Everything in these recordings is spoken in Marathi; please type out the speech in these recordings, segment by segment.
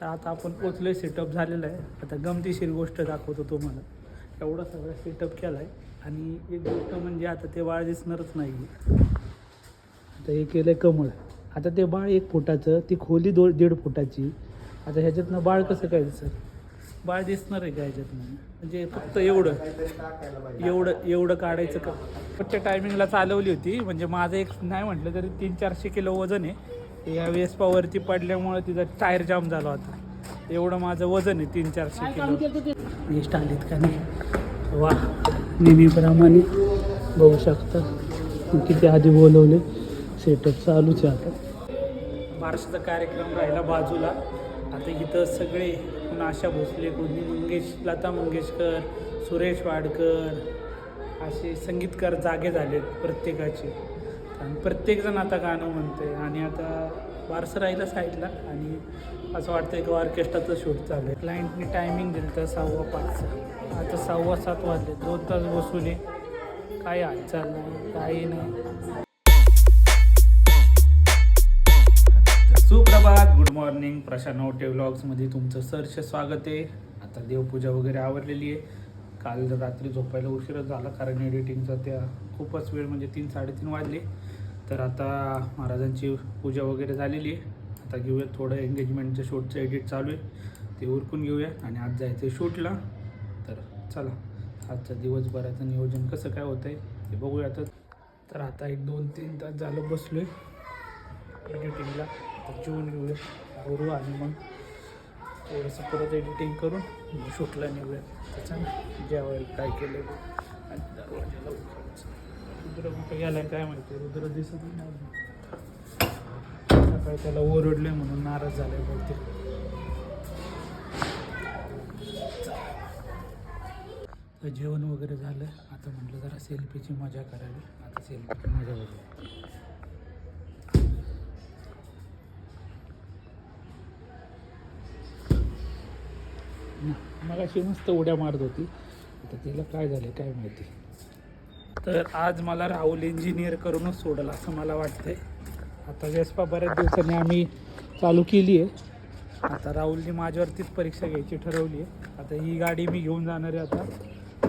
तर आता आपण पोचलो आहे सेटअप झालेलं आहे. आता गमतीशीर गोष्ट दाखवतो तुम्हाला. एवढा सगळा सेटअप केला आहे आणि एक गोष्ट म्हणजे आता ते बाळ दिसणारच नाही आता हे केलं आहे कमळ. आता ते बाळ एक फुटाचं ती खोली दो दीड फुटाची. आता ह्याच्यातनं बाळ कसं काय दिसत? बाळ दिसणार आहे का ह्याच्यातनं? म्हणजे फक्त एवढं. एवढं एवढं काढायचं का? फक्त टायमिंगला चालवली होती. म्हणजे माझं एक नाही म्हटलं तरी तीन चारशे किलो वजन आहे. या वेस्पावरती पडल्यामुळं तिचा टायर जाम झाला होता. एवढं माझं वजन आहे तीन चारशे किलो. गेस्ट आलेत का नाही? वा नेहमीप्रमाणे बघू शकता. किती आधी बोलवले सेटअप चालूच आहे आता. बारशाचा कार्यक्रम राहिला बाजूला. आता इथं सगळे कोण आशा भोसले कोणी मंगेश लता मंगेशकर सुरेश वाडकर असे संगीतकार जागे झालेत प्रत्येकाचे. आणि प्रत्येकजण आता गाणं म्हणते आणि आता बारसं राहिलं साईडला आणि असं वाटतं की ऑर्केस्ट्राचं शूट चालू आहे. क्लायंटनी टायमिंग दिलं तर सहावा पाचचा. आता सहावा सात वाजले. दोन तास बसून आहे. काय हालचाल नाही काही नाही. सुप्रभात गुड मॉर्निंग प्रशांत नवटे व्लॉग्समध्ये तुमचं सरसे स्वागत आहे. आता देवपूजा वगैरे आवरलेली आहे. काल रात्री झोपायला उशीरच झाला कारण एडिटिंगचा त्या खूपच वेळ म्हणजे तीन साडेतीन वाजले. तर आता महाराजांची पूजा वगैरे झालेली आहे. आता घेऊया थोडं एंगेजमेंटचं शूटचं एडिट चालू आहे. ते उरकून घेऊया आणि आज जायचं शूटला. तर चला आजचा दिवसभराचं नियोजन कसं काय होतं आहे ते बघूया आता तर आता एक दोन तीन तास झालं बसलो आहे एडिटिंगला तर जेवून घेऊया आवरू आणि मग थोडंसं परत एडिटिंग करून शूटला निघूया त्याच्यानं जेवायला काय केलं आणि दरवाजाला रुद्र कुठे गेलाय काय माहिती रुद्र दिसत नाही सकाळी त्याला ओरडले म्हणून नाराज झालाय बहुतेक. जेवण वगैरे झालं. आता म्हटलं जरा सेल्फीची मजा करावी. आता सेल्फीची मजा बघू मग अशी मस्त उड्या मारत होती. आता तिला काय झालं काय माहिती. तर आज मला राहुल इंजिनियर करूनच सोडलं असं मला वाटतंय. आता वेस्पा बऱ्याच दिवसांनी आम्ही चालू केली आहे. आता राहुलने माझ्यावरतीच परीक्षा घ्यायची ठरवली आहे. आता ही गाडी मी घेऊन जाणार आहे आता.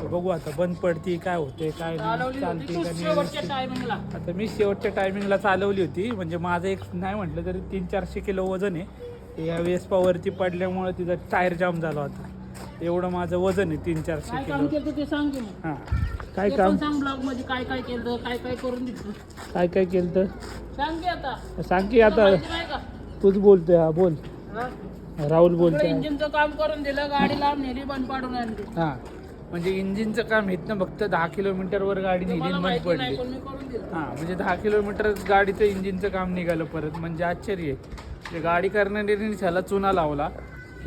बघू आता बंद पडते काय होते काय नाही चालते का नाही. आता मी शेवटच्या टायमिंगला चालवली होती. म्हणजे माझं एक नाही म्हटलं तरी तीन चारशे किलो वजन आहे. या वेस्पावरती पडल्यामुळं तिचा टायर जाम झाला होता. एवढं माझं वजन आहे तीन चारशे किलो. हां. काय काम? सांग ब्लॉगमध्ये काय काय केलं काय काय करून दिलं काय काय केलं तर सांग की आता. सांग की आता. माहिती नाही का? तूच बोलतोय हा बोल. हा? राहुल बोलतोय इंजिनचं काम करून दिलं गाडी लांब नेली बंद पाडून आणली. हां. म्हणजे इंजिनचं काम इथनं फक्त दहा किलोमीटरवर गाडी नेली मला आणि बंद माहिती पडली. नाही पण मी करून दिलं. हां म्हणजे दहा किलोमीटर गाडीचं इंजिनचं काम निघालं परत म्हणजे आश्चर्य. आहे ते गाडी करणाऱ्याने त्याला चुना लावला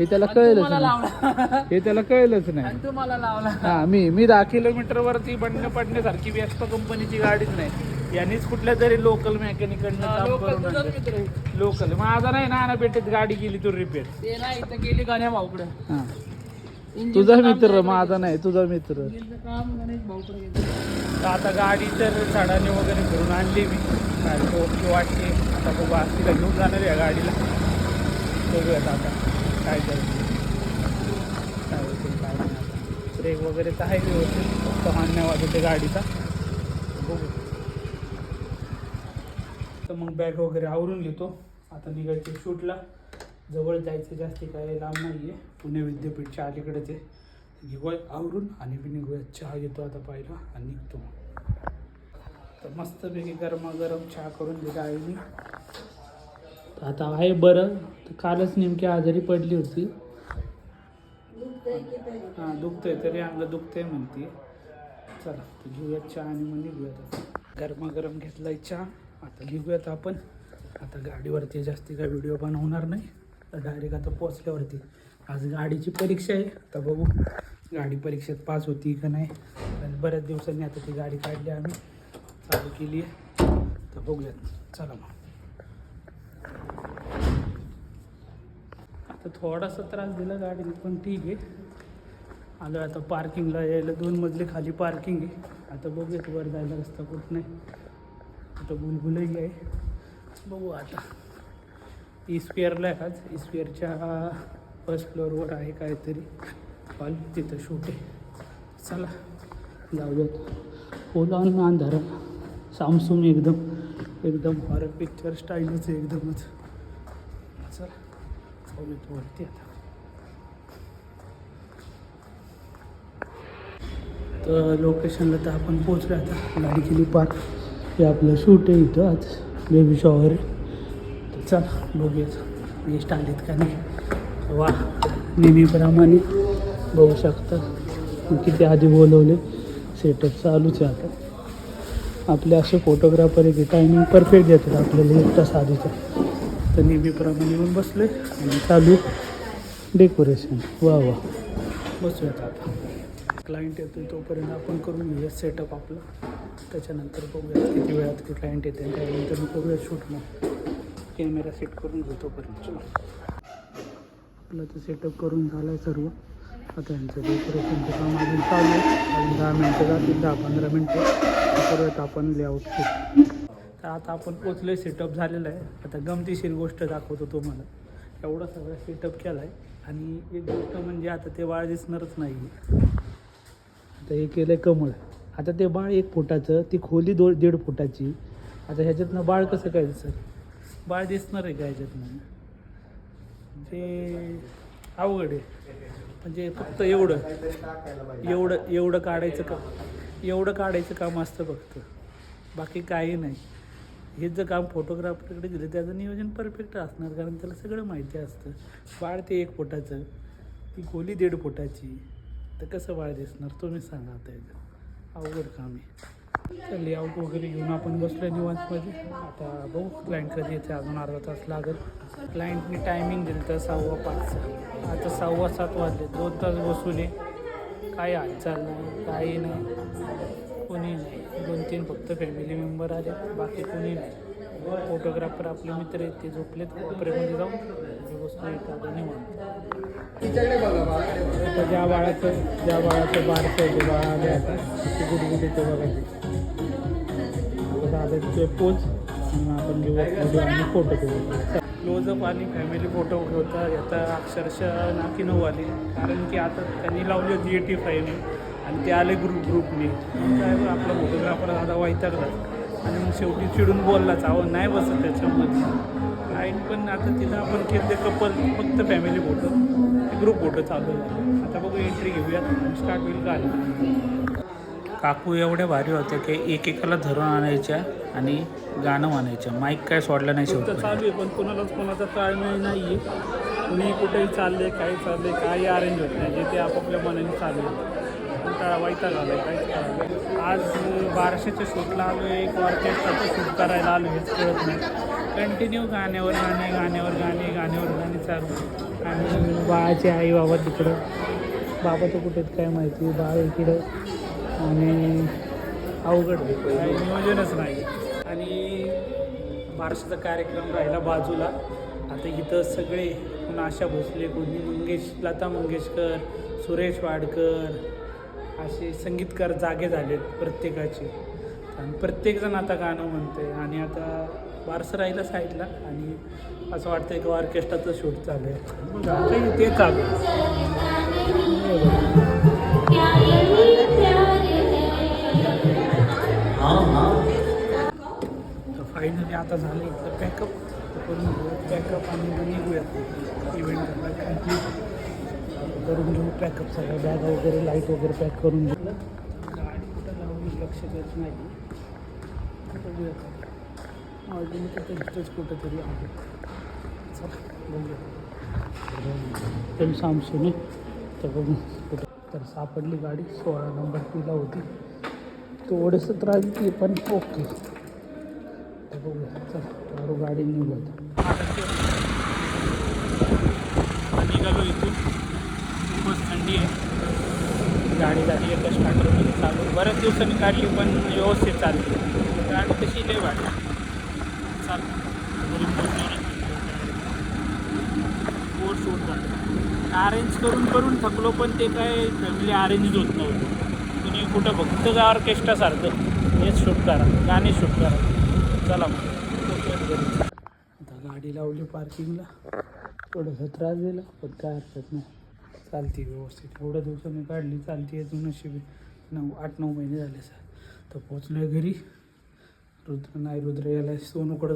हे त्याला कळलंच लावला. हे त्याला कळलंच नाही. आणि तुम्हाला लावला. हा मी मी दहा किलोमीटरवरती बंड पडण्यासारखी व्यस्त कंपनीची गाडीच नाही. यांनीच कुठल्या तरी लोकल मेकॅनिकडनं काम लोक करून तुझाच मित्र आहे. लोकल माझा नाही ना भेटत गाडी गेली तू रिपेअर ते नाही इथं गेली गाण्या भाऊकडे. हा. तुझा मित्र माझा नाही तुझा मित्र. काम गणेश भाऊकडे गेलं. तर आता गाडी तर झाडाने वगैरे भरून आणली मी. गाडी ओके वाटते. आता बघू आज तिला घेऊन जाणार या गाडीला. बघूयात आता. काय करायचं काय होते काय नाही आता. ब्रेक वगैरे तर आहे व्यवस्थित. फक्त हाणण्या नाही वाजवते गाडीचा. बघू. तर मग बॅग वगैरे आवरून घेतो. आता निघायचे शूटला. जवळ जायचं जास्ती काय लांब नाही आहे पुणे विद्यापीठच्या अलीकडेच आहे. घेऊया आवरून आणि मी निघूया. चहा घेतो आता पाहिला आणि निघतो तर मस्तपैकी गरमागरम चहा करून दिला आहे मी आता आहे बरं. तर कालच नेमकी आजारी पडली होती. हां दुखतंय तरी अंग दुखतंय म्हणते. चला तर घेऊया चहा आणि मग निघूयात गरमागरम घेतलाय चहा. आता घेऊयात आपण. आता गाडीवरती जास्ती काय व्हिडिओ बनवणार नाही. तर डायरेक्ट आता पोचल्यावरती आज गाडीची परीक्षा आहे. आता बघू गाडी परीक्षेत पास होती का नाही. आणि बऱ्याच दिवसांनी आता ती गाडी काढली आम्ही. चालू केली आहे. तर बघूयात. चला मग. आता थोडासा त्रास दिला गाडीने पण ठीक आहे. आलो आता पार्किंगला यायला. दोन मजले खाली पार्किंग आहे. आता बघूयात वर जायला रस्ता कुठं नाही. आता बुलबुलही आहे. बघू आता. इस्पियरला आहे आज. इस्पियरच्या फर्स्ट फ्लोअरवर आहे काहीतरी. हॉल तिथं शूट आहे. चला जाऊयात. ओला आणि अंधारा. सामसूम एकदम. एकदम हॉरर पिक्चर स्टाईलच आहे एकदमच. जाऊयात वरती आता तर लोकेशनला तर आपण पोचलो आता. गाडी केली पार्क हे आपलं शूट आहे इथं आज. बेबी शॉवर तर चला बघूयात. गेस्ट आलेत का नाही? वा नेहमीप्रमाणे बघू शकता. किती आधी बोलवले. सेटअप चालूच आहे आता. आपले असे फोटोग्राफर आहे की टायमिंग परफेक्ट देतात आपल्याला एक तास आधीचा. तर नेहमीप्रमाणे येऊन बसले आणि चालू डेकोरेशन. वा वा. बसूयात आता. क्लायंट येतो तोपर्यंत आपण करून घेऊया सेटअप आपलं. त्याच्यानंतर बघूया किती वेळात क्लायंट येते आणि त्यानंतर मग बघूया शूट मग. कॅमेरा सेट करून घेऊ तोपर्यंत. आपलं तर सेटअप करून झालं आहे सर्व. आता यांचं डेकोरेशनचं काम अजून चालू आहे. अजून दहा मिनटं जातील दहा पंधरा मिनटं. करूयात आपण लेआउट शूट तर आता आपण पोचलो सेटअप झालेलं आहे. आता गमतीशीर गोष्ट दाखवतो तुम्हाला. एवढा सगळा सेटअप केला आहे आणि एक गोष्ट म्हणजे आता ते बाळ दिसणारच नाही आता हे केलं आहे कमळ. आता ते बाळ एक फुटाचं ती खोली दो दीड फुटाची. आता ह्याच्यातनं बाळ कसं काय दिसत बाळ दिसणार आहे का ह्याच्यातनं? ते अवघड आहे. म्हणजे फक्त एवढं. एवढं एवढं काढायचं का एवढं काढायचं काम असतं फक्त. बाकी काही नाही. हेच जर काम फोटोग्राफरकडे दिलं त्याचं नियोजन परफेक्ट असणार कारण त्याला सगळं माहिती असतं. वाढ ते एक फुटाचं ती गोली दीड फुटाची. तर कसं वाढ दिसणार तुम्ही सांगा आता याचं अवघड काम आहे. चल लेआउट वगैरे घेऊन आपण बसलो निवांतमध्ये. आता बघू क्लायंट कधी येते अजून अर्धा तास लागेल. क्लायंटने टायमिंग दिलं तर सहावा पाच. आता सहावा सात वाजले. दोन तास बसून आहे. काय हालचाल नाही काही नाही. कोणी नाही. दोन तीन फक्त फॅमिली मेंबर आले बाकी कोणी नाही. फोटोग्राफर आपले मित्र आहेत ते झोपलेत. कोपऱ्यामध्ये जाऊन ही बसलो येतात आता म्हणतात ज्या बाळाचं ज्या बाळाचं बारसं आहे ते बाळ आले आता. ते गुडगुडी ते बघायचे दादाचे पोच. आपण घेऊ आणि फोटो घेऊ क्लोजअप आणि फॅमिली फोटो होता आता अक्षरशः नाकी नऊ आली. कारण की आता त्यांनी लावली होती एटी फाईव्ह आणि ते आले ग्रुप ग्रुपने काय आपला फोटोग्राफर दादा वैतागला आणि मग शेवटी चिडून बोललाच अहो नाही बसत त्याच्यामध्ये. लाईन पण आता तिथं आपण केले कपल फक्त फॅमिली फोटो ग्रुप फोटो चालू झाले. आता बघू एंट्री घेऊयात. स्टार्ट होईल का? काकू एवढ्या भारी होत्या की एकेकाला धरून आणायच्या आणि गाणं म्हणायच्या. माईक काय सोडलं नाही शेवटी. चालू आहे पण कोणालाच कोणाचा ताळमेळ नाही आहे कुणी कुठेही चालले काही चालले काही अरेंज होत नाही जे ते आपापल्या मनाने चालू कंटाळा वाईटा झाला आहे काहीच कळलं आज बाराशेच्या शूटला आलो आहे एक ऑर्केस्ट्राचं शूट करायला आलो हेच कळत नाही. कंटिन्यू गाण्यावर गाणे गाण्यावर गाणे गाण्यावर गाणे चालू. आणि बाळाची आई बाबा तिकडं. बाबाचं कुठे काय माहिती बाळ इकडं आणि अवघड काही नियोजनच नाही. आणि बारशाचा कार्यक्रम राहिला बाजूला. आता इथं सगळे कोण आशा भोसले कोणी मंगेश लता मंगेशकर सुरेश वाडकर असे संगीतकार जागे झालेत प्रत्येकाचे. आणि प्रत्येकजण आता गाणं म्हणते आणि आता वारसं राहिलं साईडला आणि असं वाटतं की ऑर्केस्ट्राचं शूट चालू आहे. मग ते चालू तर फायनली आता झालं इथलं पॅकअप करून पॅकअप आणि निघूया निघूयात इव्हेंट कंप्लीट करून घेऊ पॅकअप सगळं बॅग वगैरे लाइट वगैरे पॅक करून घेऊ गाडी कुठं लावली लक्ष देत नाही. बघूयात अजून कुठं इथंच कुठंतरी आहे. चला बघूया एकदम सामसून आहे तर बघू कुठं. तर सापडली गाडी सोळा नंबर पीला होती. थोडंसं त्रास देते पण ओके तर बघूया चल गाडी निघू आता निघालो इथून खूपच थंडी आहे गाडी झाली एका स्टार्टरमध्ये चालू बऱ्याच दिवसांनी काढली पण व्यवस्थित चालली. गाडी तशी लय वाटली चाल. अरेंज करून करून थकलो पण ते काय फॅमिली अरेंज होत नव्हतं. तुम्ही कुठं फक्त का ऑर्केस्ट्रासारखं हेच शूट करा. गाणे शूट करा. चला आता गाडी गाडी लावली पार्किंगला थोडंसं त्रास दिला पण काय हरकत नाही. चालते व्यवस्थित. एवढ्या दिवसांनी काढली चालते अजून अशी नऊ आठ नऊ महिने झाले सर. तर पोचलो आहे घरी. रुद्र नाही रुद्र याला सोनूकडं